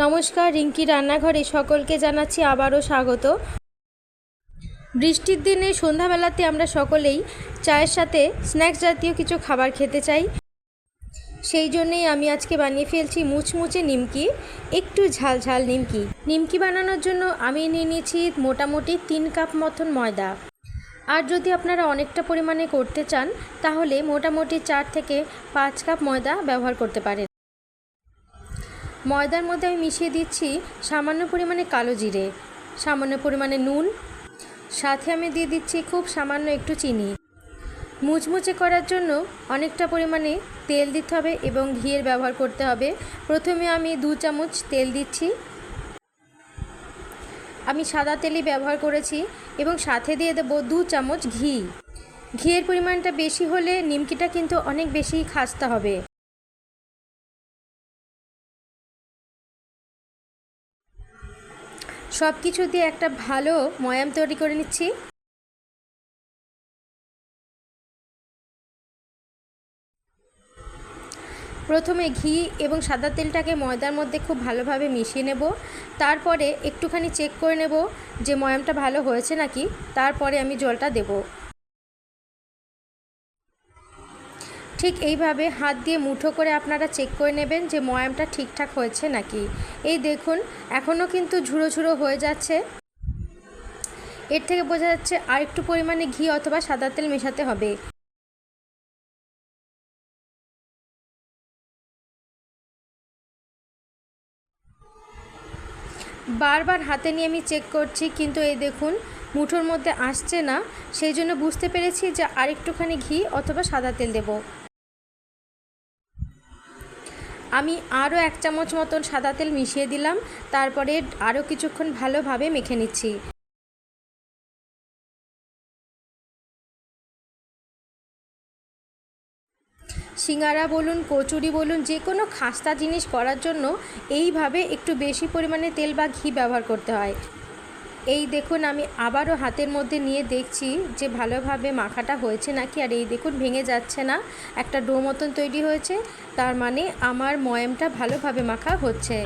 নমস্কার, রিঙ্কি রান্নাঘরে সকলকে জানাচ্ছি আবারও স্বাগত। বৃষ্টির দিনে সন্ধ্যাবেলাতে আমরা সকলেই চায়ের সাথে স্ন্যাক্স জাতীয় কিছু খাবার খেতে চাই। সেই জন্যেই আমি আজকে বানিয়ে ফেলছি মুচমুচে নিমকি, একটু ঝাল ঝাল নিমকি। নিমকি বানানোর জন্য আমি নিয়ে নিয়েছি মোটামুটি তিন কাপ মতন ময়দা। আর যদি আপনারা অনেকটা পরিমাণে করতে চান, তাহলে মোটামুটি চার থেকে পাঁচ কাপ ময়দা ব্যবহার করতে পারেন। ময়দার মধ্যে আমি মিশিয়ে দিচ্ছি সামান্য পরিমাণে কালো জিরে, সামান্য পরিমাণে নুন। সাথে আমি দিয়ে দিচ্ছি খুব সামান্য একটু চিনি। মুচমুচে করার জন্য অনেকটা পরিমাণে তেল দিতে হবে এবং ঘিয়ের ব্যবহার করতে হবে। প্রথমে আমি দু চামচ তেল দিচ্ছি। আমি সাদা তেলই ব্যবহার করেছি এবং সাথে দিয়ে দেবো দু চামচ ঘি। ঘিয়ের পরিমাণটা বেশি হলে নিমকিটা কিন্তু অনেক বেশি খাস্তা হবে। সব কিছু দিয়ে একটা ভালো ময়াম তৈরি করে নিচ্ছি। প্রথমে ঘি এবং সাদা তেলটাকে ময়দার মধ্যে খুব ভালোভাবে মিশিয়ে নেব। তারপরে একটুখানি চেক করে নেব যে ময়ামটা ভালো হয়েছে নাকি। তারপরে আমি জলটা দেব। ঠিক এইভাবে হাত দিয়ে মুঠো করে আপনারা চেক করে নেবেন যে ময়ামটা ঠিকঠাক হয়েছে নাকি। এই দেখুন, এখনও কিন্তু ঝুড়ো ঝুড়ো হয়ে যাচ্ছে। এর থেকে বোঝা যাচ্ছে আর একটু পরিমাণে ঘি অথবা সাদা তেল মেশাতে হবে। বারবার হাতে নিয়ে আমি চেক করছি, কিন্তু এই দেখুন, মুঠোর মধ্যে আসছে না। সেই জন্য বুঝতে পেরেছি যে আরেকটুখানি ঘি অথবা সাদা তেল দেব। আমি আরও এক চামচ মতন সাদা তেল মিশিয়ে দিলাম, তারপরে আরও কিছুক্ষণ ভালোভাবে মেখে নিচ্ছি। সিঙ্গারা বলুন, কচুরি বলুন, যে কোনো খাস্তা জিনিস করার জন্য এইভাবে একটু বেশি পরিমাণে তেল বা ঘি ব্যবহার করতে হয়। এই দেখুন, আমি আবারও হাতের মধ্যে নিয়ে দেখছি যে ভালোভাবে মাখাটা হয়েছে নাকি, আর এই দেখুন, ভেঙে যাচ্ছে না। একটা ডো মতন তৈরি হয়েছে, তার মানে আমার ময়ামটা ভালোভাবে মাখা হচ্ছে।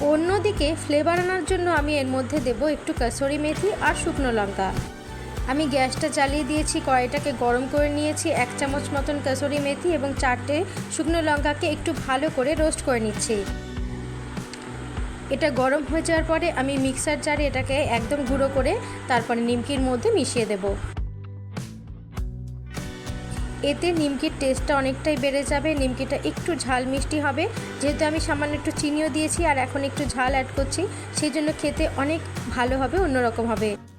অন্যদিকে ফ্লেভার আনার জন্য আমি এর মধ্যে দেব একটু কাসরি মেথি আর শুকনো লঙ্কা। আমি গ্যাসটা জ্বালিয়ে দিয়েছি, কড়াইটাকে গরম করে নিয়েছি, এক চামচ মতন কাসরি মেথি এবং চারটে শুকনো লঙ্কাকে একটু ভালো করে রোস্ট করে নিচ্ছি। এটা গরম হয়ে যাওয়ার পরে আমি মিক্সার জারে এটাকে একদম গুঁড়ো করে তারপরে নিমকির মধ্যে মিশিয়ে দেবো। এতে নিমকির টেস্টটা অনেকটাই বেড়ে যাবে, নিমকিটা একটু ঝাল মিষ্টি হবে। যেহেতু আমি সামান্য একটু চিনিও দিয়েছি আর এখন একটু ঝাল অ্যাড করছি সেই জন্য খেতে অনেক ভালো হবে, অন্যরকম হবে।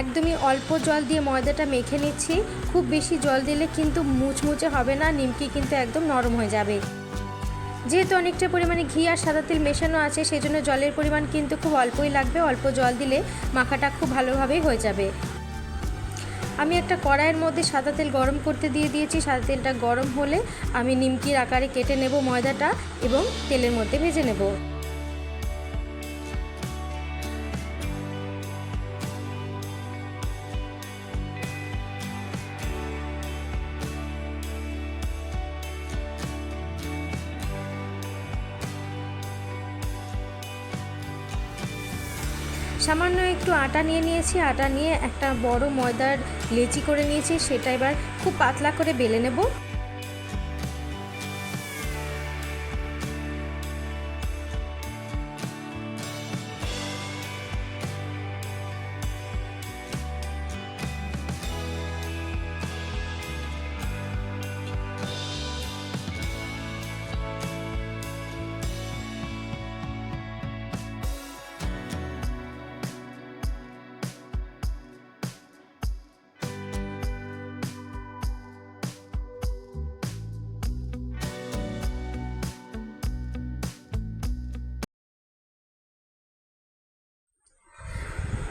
একদমই অল্প জল দিয়ে ময়দাটা মেখে নিচ্ছি। খুব বেশি জল দিলে কিন্তু মুচমুচে হবে না, নিমকি কিন্তু একদম নরম হয়ে যাবে। যেহেতু অনেকটা পরিমাণে ঘি আর সাদা তেল মেশানো আছে সেই জন্য জলের পরিমাণ কিন্তু খুব অল্পই লাগবে। অল্প জল দিলে মাখাটা খুব ভালোভাবেই হয়ে যাবে। আমি একটা কড়াইয়ের মধ্যে সাদা তেল গরম করতে দিয়ে দিয়েছি। সাদা তেলটা গরম হলে আমি নিমকির আকারে কেটে নেব ময়দাটা এবং তেলের মধ্যে ভেজে নেব। সামান্য একটু আটা নিয়ে নিয়েছি, আটা নিয়ে একটা বড় ময়দার লেচি করে নিয়েছি, সেটা এবার খুব পাতলা করে বেলে নেব।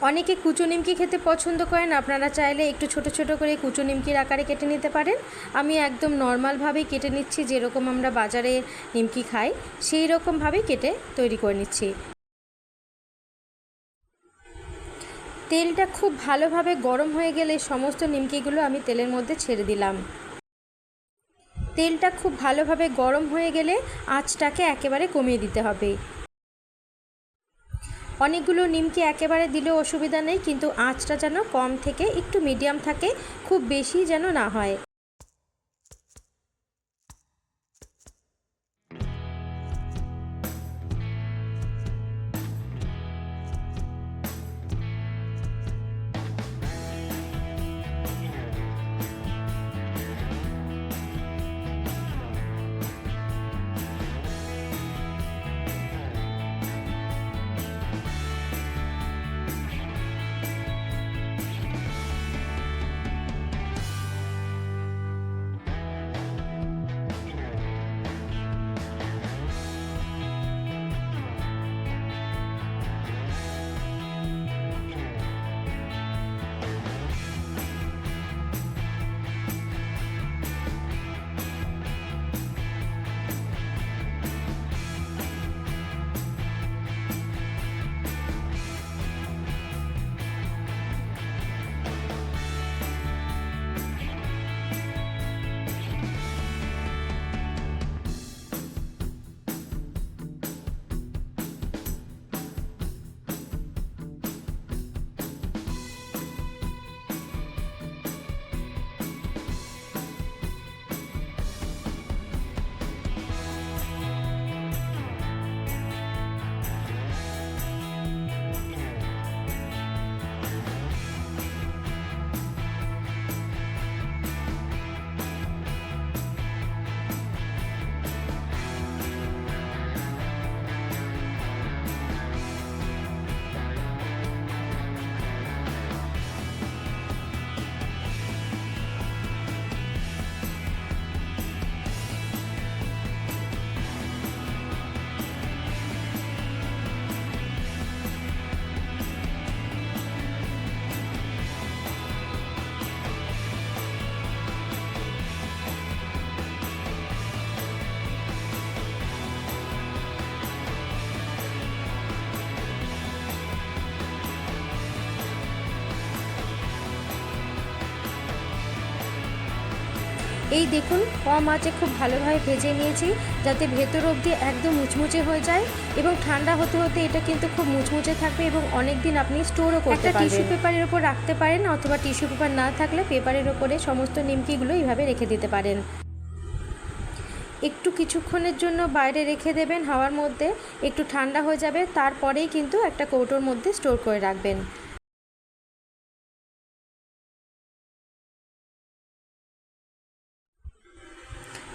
অনেকে কুচো নিমকি খেতে পছন্দ করেন। আপনারা চাইলে একটু ছোট ছোট করে কুচো নিমকির আকারে কেটে নিতে পারেন। আমি একদম নর্মালভাবেই কেটে নিচ্ছি, যেরকম আমরা বাজারে নিমকি খাই, সেই রকমভাবেই কেটে তৈরি করে নিচ্ছি। তেলটা খুব ভালোভাবে গরম হয়ে গেলে সমস্ত নিমকিগুলো আমি তেলের মধ্যে ছেড়ে দিলাম। তেলটা খুব ভালোভাবে গরম হয়ে গেলে আঁচটাকে একেবারে কমিয়ে দিতে হবে। অনেকগুলো নিমকি একেবারে দিলে অসুবিধা নেই, কিন্তু আঁচটা যেন কম থেকে একটু মিডিয়াম থাকে, খুব বেশি যেন না হয়। এই দেখুন কম আঁচে খুব ভালোভাবে ভেজে নিয়েছি যাতে ভেতর অবধি একদম মুচমুচে হয়ে যায় এবং ঠান্ডা হতে হতে এটা কিন্তু খুব মুচমুচে থাকবে এবং অনেক দিন আপনি স্টোরও করতে পারবেন টিস্যু পেপারের ওপর রাখতে পারেন অথবা টিস্যু পেপার না থাকলে পেপারের ওপরে সমস্ত নিমকিগুলো এইভাবে রেখে দিতে পারেন। একটু কিছুক্ষণের জন্য বাইরে রেখে দেবেন হাওয়ার মধ্যে একটু ঠান্ডা হয়ে যাবে তারপরেই কিন্তু একটা কৌটোর মধ্যে স্টোর করে রাখবেন।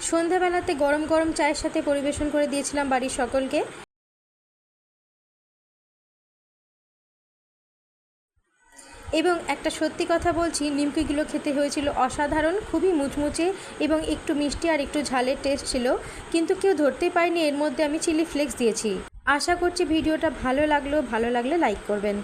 সন্ধেবেলাতে গরম গরম চায়ের সাথে পরিবেশন করে দিয়েছিলাম বাড়ির সকলকে। এবং একটা সত্যি কথা বলছি, নিমকিগুলো খেতে হয়েছিল অসাধারণ, খুবই মুচমুচে এবং একটু মিষ্টি আর একটু ঝালের টেস্ট ছিল। কিন্তু কেউ ধরতেই পারেনি, এর মধ্যে আমি চিলি ফ্লেক্স দিয়েছি। আশা করছি ভিডিওটা ভালো লাগল, ভালো লাগলে লাইক করবেন।